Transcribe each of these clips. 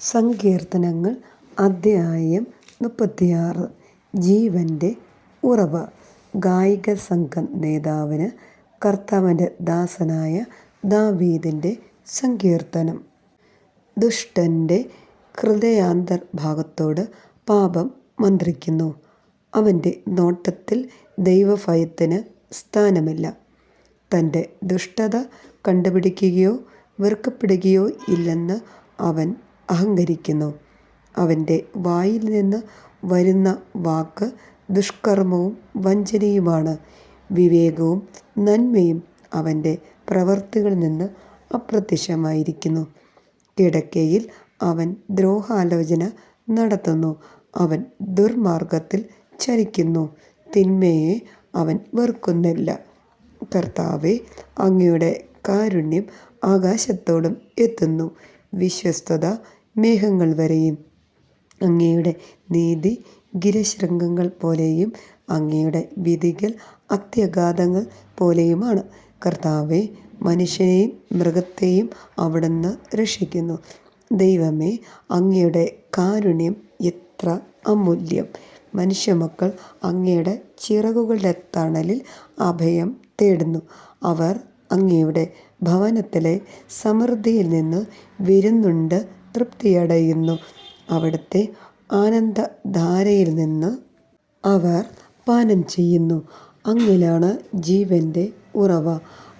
സങ്കീർത്തനങ്ങൾ അദ്ധ്യായം മുപ്പത്തിയാറ് ജീവന്റെ ഉറവ. ഗായിക സംഘം നേതാവിന് കർത്താവിന്റെ ദാസനായ ദാവീദിന്റെ സങ്കീർത്തനം. ദുഷ്ടന്റെ ഹൃദയാന്തർഭാഗത്തോട് പാപം മന്ത്രിക്കുന്നു. അവന്റെ നോട്ടത്തിൽ ദൈവഭയത്തിന് സ്ഥാനമില്ല. തന്റെ ദുഷ്ടത കണ്ടുപിടിക്കുകയോ വെറുക്കപ്പെടുകയോ ഇല്ലെന്ന് അവൻ അഹങ്കരിക്കുന്നു. അവന്റെ വായിൽ നിന്ന് വരുന്ന വാക്ക് ദുഷ്കർമ്മവും വഞ്ചനയുമാണ്. വിവേകവും നന്മയും അവന്റെ പ്രവൃത്തികളിൽ നിന്ന് അപ്രത്യക്ഷമായിരിക്കുന്നു. കിടക്കയിൽ അവൻ ദ്രോഹാലോചന നടത്തുന്നു. അവൻ ദുർമാർഗത്തിൽ ചരിക്കുന്നു തിന്മയെ അവൻ വെറുക്കുന്നില്ല. കർത്താവെ അങ്ങയുടെ കാരുണ്യം ആകാശത്തോളം എത്തുന്നു. വിശ്വസ്തത മേഘങ്ങൾ വരെയും അങ്ങയുടെ നീതി ഗിരശൃംഗങ്ങൾ പോലെയും അങ്ങയുടെ വിധികൾ അത്യഗാധങ്ങൾ പോലെയുമാണ്. കർത്താവെ മനുഷ്യനെയും മൃഗത്തെയും അവിടുന്ന് രക്ഷിക്കുന്നു. ദൈവമേ അങ്ങയുടെ കാരുണ്യം എത്ര അമൂല്യം. മനുഷ്യമക്കൾ അങ്ങയുടെ ചിറകുകളുടെ തണലിൽ അഭയം തേടുന്നു. അവർ അങ്ങയുടെ ഭവനത്തിലെ സമൃദ്ധിയിൽ നിന്ന് വിരുന്നുണ്ട് തൃപ്തിയടയുന്നു അവിടുത്തെ ആനന്ദധാരയിൽ നിന്ന് അവർ പാനം ചെയ്യുന്നു. അങ്ങിലാണ് ജീവന്റെ ഉറവ.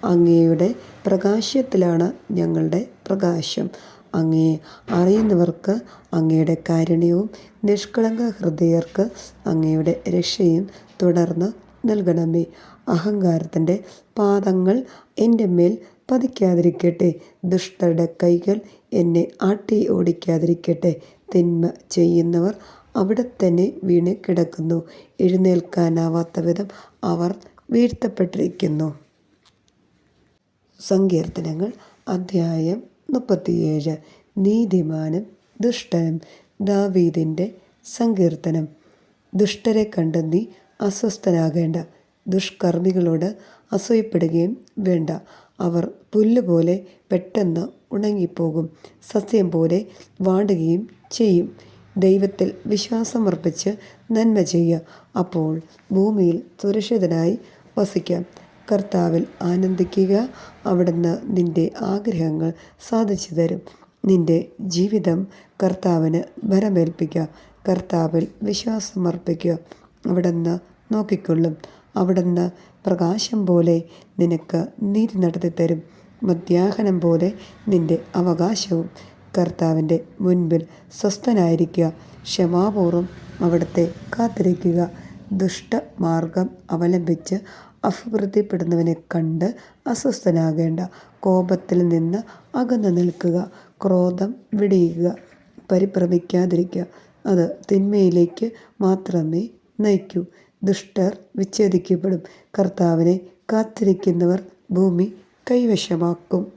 അങ്ങയുടെ പ്രകാശത്തിലാണ് ഞങ്ങളുടെ പ്രകാശം. അങ്ങയെ അറിയുന്നവർക്ക് അങ്ങയുടെ കാരുണ്യവും നിഷ്കളങ്ക ഹൃദയർക്ക് അങ്ങയുടെ രക്ഷയും തുടർന്ന് നൽകണമേ. അഹങ്കാരത്തിന്റെ പാദങ്ങൾ എന്റെ മേൽ പതിക്കാതിരിക്കട്ടെ. ദുഷ്ടരുടെ കൈകൾ എന്നെ ആട്ടി ഓടിക്കാതിരിക്കട്ടെ. തിന്മ ചെയ്യുന്നവർ അവിടെ തന്നെ വീണ് കിടക്കുന്നു. എഴുന്നേൽക്കാനാവാത്ത വിധം അവർ വീഴ്ത്തപ്പെട്ടിരിക്കുന്നു. സങ്കീർത്തനങ്ങൾ അധ്യായം മുപ്പത്തിയേഴ്. നീതിമാനും ദുഷ്ടനും. ദാവീദിന്റെ സങ്കീർത്തനം. ദുഷ്ടരെ കണ്ട് നീ അസ്വസ്ഥനാകേണ്ട. ദുഷ്കർമ്മികളോട് അസൂയപ്പെടുകയും വേണ്ട. അവർ പുല്ലുപോലെ പെട്ടെന്ന് ഉണങ്ങിപ്പോകും സസ്യം പോലെ വാടുകയും ചെയ്യും. ദൈവത്തിൽ വിശ്വാസമർപ്പിച്ച് നന്മ ചെയ്യുക. അപ്പോൾ ഭൂമിയിൽ സുരക്ഷിതനായി വസിക്കാം. കർത്താവിൽ ആനന്ദിക്കുക. അവിടുന്ന് നിന്റെ ആഗ്രഹങ്ങൾ സാധിച്ചു തരും. നിന്റെ ജീവിതം കർത്താവിന് ഭരമേൽപ്പിക്കുക. കർത്താവിൽ വിശ്വാസമർപ്പിക്കുക. അവിടുന്ന് നോക്കിക്കൊള്ളും. അവിടുന്ന് പ്രകാശം പോലെ നിനക്ക് നീതി നടത്തി തരും. മധ്യാഹനം പോലെ നിന്റെ അവകാശവും കർത്താവിന്റെ മുൻപിൽ സ്വസ്ഥനായിരിക്കുക. ക്ഷമാപൂർവം അവിടുത്തെ കാത്തിരിക്കുക. ദുഷ്ടമാർഗം അവലംബിച്ച് അഭിവൃദ്ധിപ്പെടുന്നവനെ കണ്ട് അസ്വസ്ഥനാകേണ്ട. കോപത്തിൽ നിന്ന് അകന്നു നിൽക്കുക. ക്രോധം വിടിയുക. പരിഭ്രമിക്കാതിരിക്കുക. അത് തിന്മയിലേക്ക് മാത്രമേ നയിക്കൂ. ദുഷ്ടർ വിച്ഛേദിക്കപ്പെടും. കർത്താവിനെ കാത്തിരിക്കുന്നവർ ഭൂമി കൈവശമാക്കും.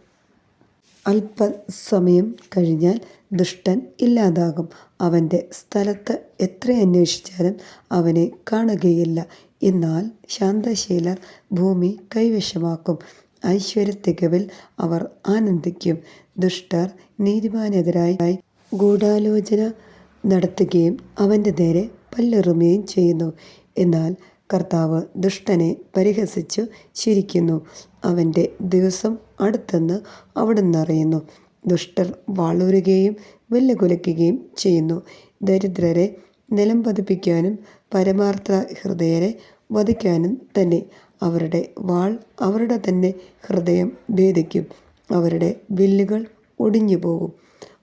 അല്പസമയം കഴിഞ്ഞാൽ ദുഷ്ടൻ ഇല്ലാതാകും. അവന്റെ സ്ഥലത്ത് എത്ര അന്വേഷിച്ചാലും അവനെ കാണുകയില്ല. എന്നാൽ ശാന്തശീലർ ഭൂമി കൈവശമാക്കും. ഐശ്വര്യത്തികവിൽ അവർ ആനന്ദിക്കും. ദുഷ്ടർ നീതിമാനെതിരായി ഗൂഢാലോചന നടത്തുകയും അവന്റെ നേരെ പല്ലെറുമയും ചെയ്യുന്നു. എന്നാൽ കർത്താവ് ദുഷ്ടനെ പരിഹസിച്ച് ചിരിക്കുന്നു അവന്റെ ദിവസം അടുത്തെന്ന് അവിടുന്ന് അറിയുന്നു. ദുഷ്ടർ വാളൂരുകയും വെല്ലുകുലയ്ക്കുകയും ചെയ്യുന്നു. ദരിദ്രരെ നിലം പതിപ്പിക്കാനും പരമാർത്ഥ ഹൃദയരെ വധിക്കാനും തന്നെ അവരുടെ വാൾ അവരുടെ തന്നെ ഹൃദയം ഭേദിക്കും. അവരുടെ വില്ലുകൾ ഒടിഞ്ഞു പോകും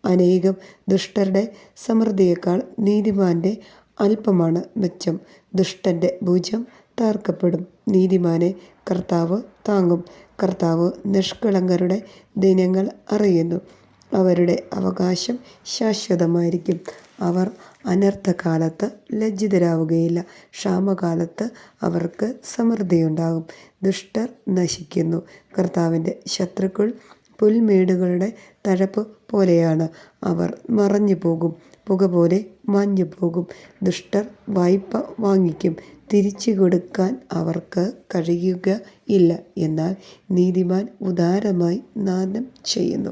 അനേകം ദുഷ്ടരുടെ സമൃദ്ധിയേക്കാൾ നീതിമാന്റെ അല്പമാണ് മെച്ചം. ദുഷ്ടന്റെ ഭുജം താർക്കപ്പെടും നീതിമാനെ കർത്താവ് താങ്ങും. കർത്താവ് നിഷ്കളങ്കരുടെ ദിനങ്ങൾ അറിയുന്നു. അവരുടെ അവകാശം ശാശ്വതമായിരിക്കും. അവർ അനർത്ഥകാലത്ത് ലജ്ജിതരാവുകയില്ല. ക്ഷാമകാലത്ത് അവർക്ക് സമൃദ്ധിയുണ്ടാകും. ദുഷ്ടർ നശിക്കുന്നു. കർത്താവിന്റെ ശത്രുക്കൾ പുൽമേടുകളുടെ തഴപ്പ് പോലെയാണ്. അവർ മറഞ്ഞു പോകും പുക പോലെ മാഞ്ഞു പോകും. ദുഷ്ടർ വായ്പ വാങ്ങിക്കും. തിരിച്ചു കൊടുക്കാൻ അവർക്ക് കഴിയുക ഇല്ല. എന്നാൽ നീതിമാൻ ഉദാരമായി നാദം ചെയ്യുന്നു.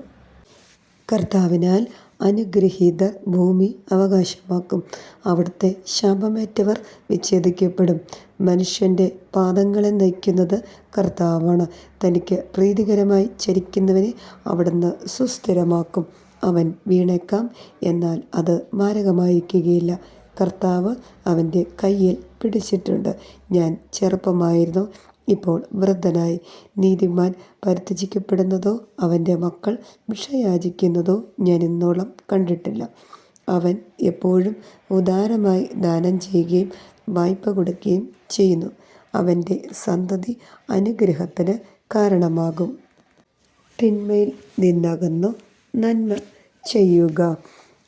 കർത്താവിനാൽ അനുഗ്രഹീതർ ഭൂമി അവകാശമാക്കും. അവിടുത്തെ ശാപമേറ്റവർ വിച്ഛേദിക്കപ്പെടും. മനുഷ്യന്റെ പാദങ്ങളെ നയിക്കുന്നത് കർത്താവാണ്. തനിക്ക് പ്രീതികരമായി ചരിക്കുന്നവനെ അവിടുന്ന് സുസ്ഥിരമാക്കും. അവൻ വീണേക്കാം എന്നാൽ അത് മാരകമായിരിക്കുകയില്ല. കർത്താവ് അവന്റെ കയ്യിൽ പിടിച്ചിട്ടുണ്ട്. ഞാൻ ചെറുപ്പമായിരുന്നു. ഇപ്പോൾ വൃദ്ധനായി നീതിമാൻ പരിത്യജിക്കപ്പെടുന്നതോ അവന്റെ മക്കൾ വിഷയാചിക്കുന്നതോ ഞാൻ ഇന്നോളം കണ്ടിട്ടില്ല. അവൻ എപ്പോഴും ഉദാരമായി ദാനം ചെയ്യുകയും വായ്പ കൊടുക്കുകയും ചെയ്യുന്നു. അവന്റെ സന്തതി അനുഗ്രഹത്തിന് കാരണമാകും. തിന്മയിൽ നിന്നകന്നു നന്മ ചെയ്യുക.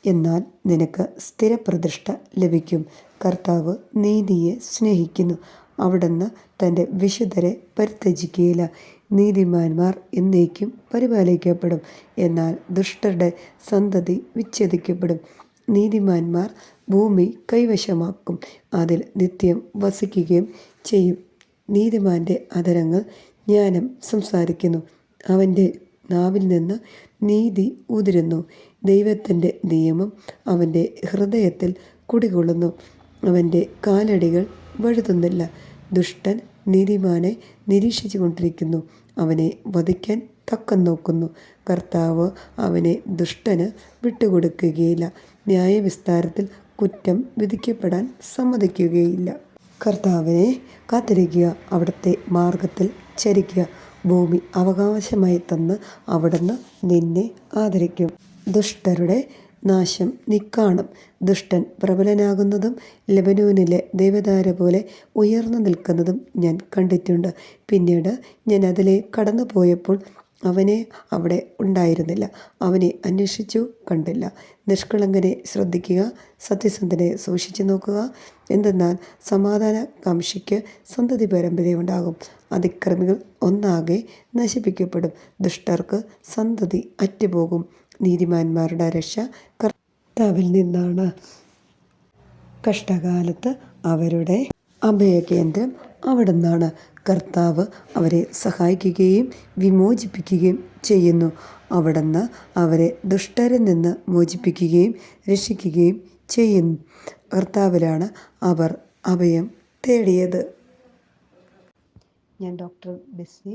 എന്നാൽ നിനക്ക് സ്ഥിരപ്രതിഷ്ഠ ലഭിക്കും. കർത്താവ് നീതിയെ സ്നേഹിക്കുന്നു. അവിടുന്ന് തന്റെ വിശുദ്ധരെ പരിത്യജിക്കുകയില്ല. നീതിമാന്മാർ എന്നേക്കും പരിപാലിക്കപ്പെടും. എന്നാൽ ദുഷ്ടരുടെ സന്തതി വിച്ഛേദിക്കപ്പെടും. നീതിമാന്മാർ ഭൂമി കൈവശമാക്കും. അതിൽ നിത്യം വസിക്കുകയും ചെയ്യും. നീതിമാന്റെ അതരങ്ങൾ ജ്ഞാനം സംസാരിക്കുന്നു. അവന്റെ നാവിൽ നിന്ന് നീതി ഉതിരുന്നു ദൈവത്തിന്റെ നിയമം അവന്റെ ഹൃദയത്തിൽ കുടികൊള്ളുന്നു. അവന്റെ കാലടികൾ വഴുതുന്നില്ല. ദുഷ്ടൻ നീതിമാനെ നിരീക്ഷിച്ചു കൊണ്ടിരിക്കുന്നു അവനെ വധിക്കാൻ തക്കം നോക്കുന്നു. കർത്താവ് അവനെ ദുഷ്ടന് വിട്ടുകൊടുക്കുകയില്ല. ന്യായവിസ്താരത്തിൽ കുറ്റം വിധിക്കപ്പെടാൻ സമ്മതിക്കുകയില്ല. കർത്താവിനെ കാത്തിരിക്കുക അവിടുത്തെ മാർഗത്തിൽ ചരിക്കുക. ഭൂമി അവകാശമായി തന്ന് അവിടുന്ന് നിന്നെ ആദരിക്കും. ദുഷ്ടരുടെ നാശം നിക്കാണം കാണും ദുഷ്ടൻ പ്രബലനാകുന്നതും ലബനൂനിലെ ദേവതാര പോലെ ഉയർന്നു നിൽക്കുന്നതും ഞാൻ കണ്ടിട്ടുണ്ട്. പിന്നീട് ഞാൻ അതിലെ കടന്നു പോയപ്പോൾ അവനെ അവിടെ ഉണ്ടായിരുന്നില്ല. അവനെ അന്വേഷിച്ചു കണ്ടില്ല. നിഷ്കളങ്കനെ ശ്രദ്ധിക്കുക സത്യസന്ധനെ സൂക്ഷിച്ചു നോക്കുക. എന്തെന്നാൽ സമാധാന കാംക്ഷിക്ക് സന്തതി പരമ്പരയുണ്ടാകും അതിക്രമികൾ ഒന്നാകെ നശിപ്പിക്കപ്പെടും. ദുഷ്ടർക്ക് സന്തതി അറ്റുപോകും. നീതിമാന്മാരുടെ രക്ഷ കർത്താവിൽ നിന്നാണ്. കഷ്ടകാലത്ത് അവരുടെ അഭയകേന്ദ്രം നിന്നാണ് കർത്താവ് അവരെ സഹായിക്കുകയും വിമോചിപ്പിക്കുകയും ചെയ്യുന്നു. അവിടുന്ന് അവരെ ദുഷ്ടരിൽ നിന്ന് മോചിപ്പിക്കുകയും രക്ഷിക്കുകയും ചെയ്യുന്നു. കർത്താവിലാണ് അവർ അഭയം തേടിയത്. ഞാൻ ഡോക്ടർ ബെസ്സി